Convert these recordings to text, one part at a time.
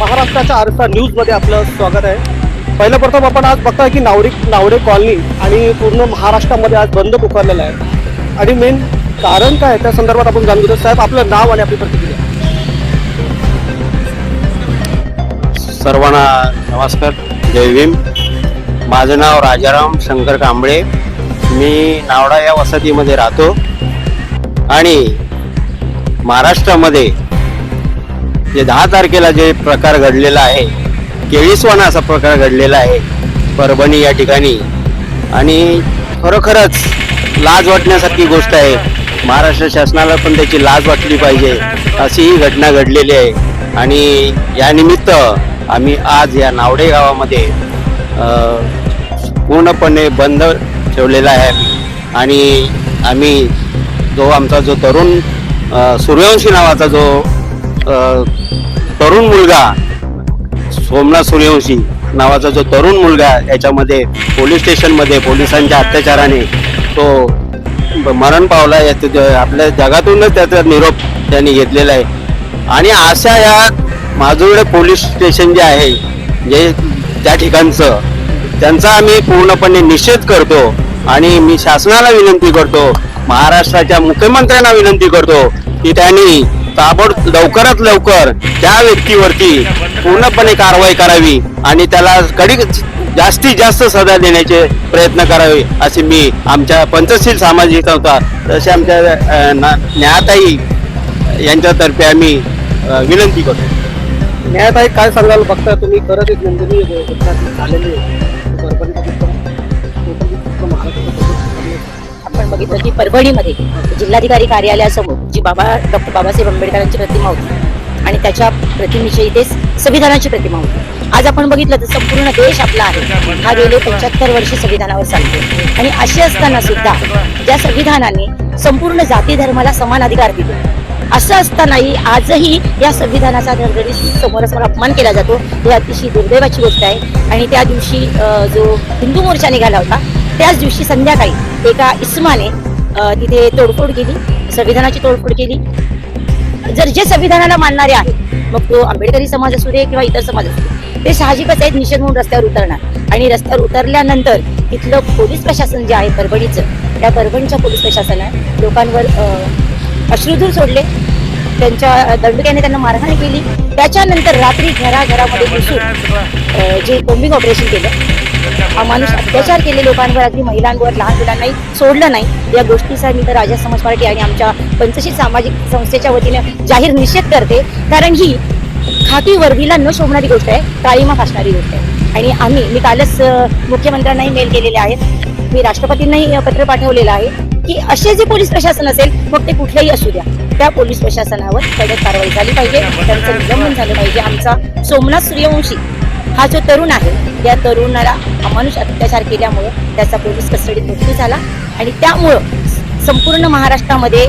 महाराष्ट्राच्या आरसा न्यूजमध्ये आपलं स्वागत आहे. पहिलं प्रथम आपण आज बघताय की नावडी नावडे कॉलनी आणि पूर्ण महाराष्ट्रामध्ये आज बंद पुकारलेला आहे. आणि मेन कारण काय आहे त्या संदर्भात आपण जाणून घेतो. साहेब आपलं नाव आणि आपली प्रतिक्रिया. सर्वांना नमस्कार. जय भीम. माझं नाव राजाराम शंकर कांबळे. मी नावडा या वसतीमध्ये राहतो. आणि महाराष्ट्रामध्ये जे दहा तारखेला जे प्रकार घडलेला आहे केळीसवाना असा प्रकार घडलेला आहे परभणी या ठिकाणी. आणि खरोखरच लाज वाटण्यासारखी गोष्ट आहे. महाराष्ट्र शासनाला पण त्याची लाज वाटली पाहिजे अशी ही घटना घडलेली आहे. आणि यानिमित्त आम्ही आज या नावडे गावामध्ये पूर्णपणे बंद ठेवलेला आहे. आणि आम्ही जो आमचा जो तरुण सूर्यवंशी नावाचा जो तरुण मुलगा सोमनाथ सूर्यवंशी नावाचा जो तरुण मुलगा याच्यामध्ये पोलीस स्टेशनमध्ये पोलिसांच्या अत्याचाराने तो मरण पावला आहे. आपल्या जगातूनच त्याचा निरोप त्यांनी घेतलेला आहे आणि अशा या माजुर्डे पोलीस स्टेशन जे आहे जे त्या ठिकाणचं त्यांचा आम्ही पूर्णपणे निषेध करतो आणि मी शासनाला विनंती करतो महाराष्ट्राच्या मुख्यमंत्र्यांना विनंती करतो की त्यांनी ताबड लवकरात लवकर त्या व्यक्तीवरती पूर्णपणे कारवाई करावी आणि त्याला कडी जास्तीत जास्त सजा देण्याचे प्रयत्न करावे असे मी आमच्या पंचशील सामाजिक संस्था तसे आमच्या न्यायताई यांच्यातर्फे आम्ही विनंती करतो. न्यायताई काय सांगाल? बघताय तुम्ही खरंच एक नोंदणी झालेली आपण बघितलं की परभणीमध्ये जिल्हाधिकारी कार्यालयासमोर जी बाबा डॉक्टर बाबासाहेब आंबेडकरांची प्रतिमा होती. आणि त्याच्या प्रतिमेच्या इथे संविधानाची प्रतिमा होती. आज आपण बघितलं तर संपूर्ण देश आपला आहे. हा गेले पंच्याहत्तर वर्ष संविधानावर चालतो. आणि अशी असताना सुद्धा ज्या संविधानाने संपूर्ण जाती धर्माला समान अधिकार दिले. असं असतानाही आजही या संविधानाचा धडधडीत समोरासमोर अपमान केला जातो. ही अतिशय दुर्दैवाची गोष्ट आहे. आणि त्या दिवशी जो हिंदू मोर्चा निघाला होता त्याच दिवशी संध्याकाळी एका इस्माने तिथे तोडफोड केली संविधानाची तोडफोड केली. जर जे संविधानाला मानणारे आहेत मग तो आंबेडकरी समाज असू दे किंवा इतर समाज असू दे ते साहजिकच आहेत निषेध म्हणून रस्त्यावर उतरणार. आणि रस्त्यावर उतरल्यानंतर तिथलं पोलीस प्रशासन जे आहे परभणीचं त्या परभणीच्या पोलीस प्रशासनाने लोकांवर अं, अश्रुधूर सोडले. त्यांच्या दंडक्याने त्यांना मारहाण केली. त्याच्यानंतर रात्री घराघरामध्ये घुसून जे बॉम्बिंग ऑपरेशन केलं हा माणूस अत्याचार केले लोकांवर. अगदी महिलांवर लहान मुलांनाही सोडलं नाही. या गोष्टीचा मी तर राजा समाज पार्टी आणि आमच्या पंचशील सामाजिक संस्थेच्या वतीने जाहीर निषेध करते. कारण ही खाकी वर्दीला न शोभणारी गोष्ट आहे काळीमा फासणारी गोष्ट आहे. आणि आम्ही मी कालच मुख्यमंत्र्यांनाही मेल केलेले आहेत. मी राष्ट्रपतींनाही पत्र पाठवलेलं आहे की असे जे पोलीस प्रशासन असेल मग ते कुठलेही असू द्या. त्या पोलीस प्रशासनावर कडक कारवाई झाली पाहिजे. त्यांचं निलंबन झालं पाहिजे. आमचा सोमनाथ सूर्यवंशी हा जो तरुण आहे त्या तरुणाला अमानुष अत्याचार केल्यामुळे त्याचा पोलीस कस्टडीत मृत्यू झाला. आणि त्यामुळं संपूर्ण महाराष्ट्रामध्ये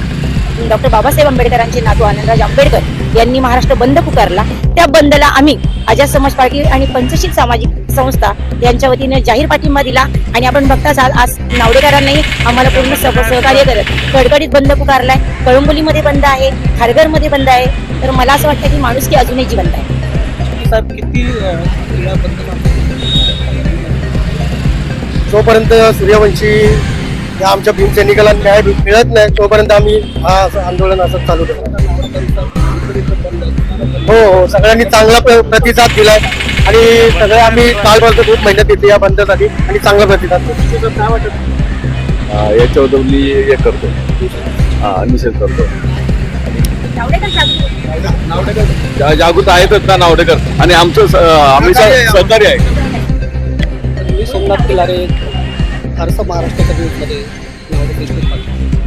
डॉक्टर बाबासाहेब आंबेडकरांचे नातू आनंदराज आंबेडकर यांनी महाराष्ट्र बंद पुकारला. त्या बंदला आम्ही आझाद समाज पार्टी आणि पंचशील सामाजिक संस्था यांच्या वतीने जाहीर पाठिंबा दिला आणि आपण बघताच आज आज नावडेकरांनाही आम्हाला पूर्ण सह- सहकार्य करत कडकडीत बंद पुकारलाय. कळंबोलीमध्ये बंद आहे खारघरमध्ये बंद आहे. तर मला असं वाटतं की माणुसकी अजूनही जिवंत आहे. साहेब किती? जोपर्यंत सूर्यवंशी या आमच्या भीमसैनिकाला न्याय मिळत नाही तोपर्यंत आम्ही हा असं आंदोलन असं चालू ठेवणार हो हो सगळ्यांनी चांगला प्र- प्रतिसाद दिलाय. आणि सगळे आम्ही कालपासून खूप मेहनत घेतली या बंदसाठी आणि चांगला प्रतिसाद दिला. काय वाटत याच्याबद्दल मी हे करतो. हा निषेध करतो. जागृत आहेतच ना नावडेकर? आणि आमचं आम्ही सहकार्य आहे. मी सोमनाथ किल्लारे फारसं महाराष्ट्राच्या न्यूजमध्ये नाव देखील